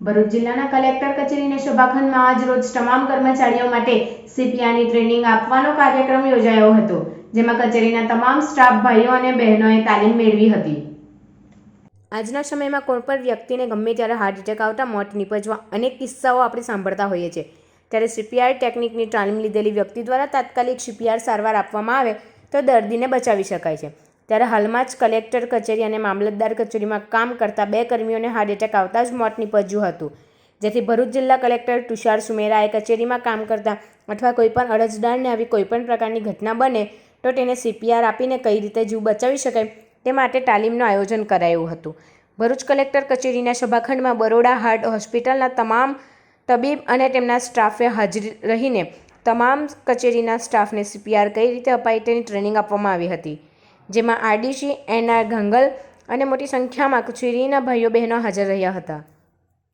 ભરૂચ જિલ્લાના કલેક્ટર કચેરીના શોભાખંડમાં આજ રોજ તમામ કર્મચારીઓ માટે સીપીઆની ટ્રેનિંગ આપવાનો કાર્યક્રમ યોજાયો હતો, જેમાં કચેરીના તમામ સ્ટાફ ભાઈઓ અને બહેનોએ તાલીમ મેળવી હતી. આજના સમયમાં કોઈ પણ વ્યક્તિને ગમે ત્યારે હાર્ટ એટેક આવતા, મોત નીપજવા અનેક કિસ્સાઓ આપણે સાંભળતા હોઈએ છીએ. ત્યારે સીપીઆર ટેકનિકની તાલીમ લીધેલી વ્યક્તિ દ્વારા તાત્કાલિક સીપીઆર સારવાર આપવામાં આવે તો દર્દીને બચાવી શકાય છે. ત્યારે હાલમાં જ કલેક્ટર કચેરી અને મામલતદાર કચેરીમાં કામ કરતા બે કર્મીઓને હાર્ટ એટેક આવતા જ મોત નીપજ્યું હતું. જેથી ભરૂચ જિલ્લા કલેક્ટર તુષાર સુમેરાએ કચેરીમાં કામ કરતા અથવા કોઈપણ અરજદારને આવી કોઈપણ પ્રકારની ઘટના બને તો તેને સીપીઆર આપીને કઈ રીતે જીવ બચાવી શકાય તે માટે તાલીમનું આયોજન કરાયું હતું. ભરૂચ કલેક્ટર કચેરીના સભાખંડમાં બરોડા હાર્ટ હોસ્પિટલના તમામ તબીબ અને તેમના સ્ટાફે હાજરી રહીને તમામ કચેરીના સ્ટાફને સીપીઆર કઈ રીતે અપાય તેની ટ્રેનિંગ આપવામાં આવી હતી. જેમાં આરડીસી એનઆર ગંગલ અને મોટી સંખ્યામાં કચેરીના ભાઈઓ બહેનો હાજર રહ્યા હતા.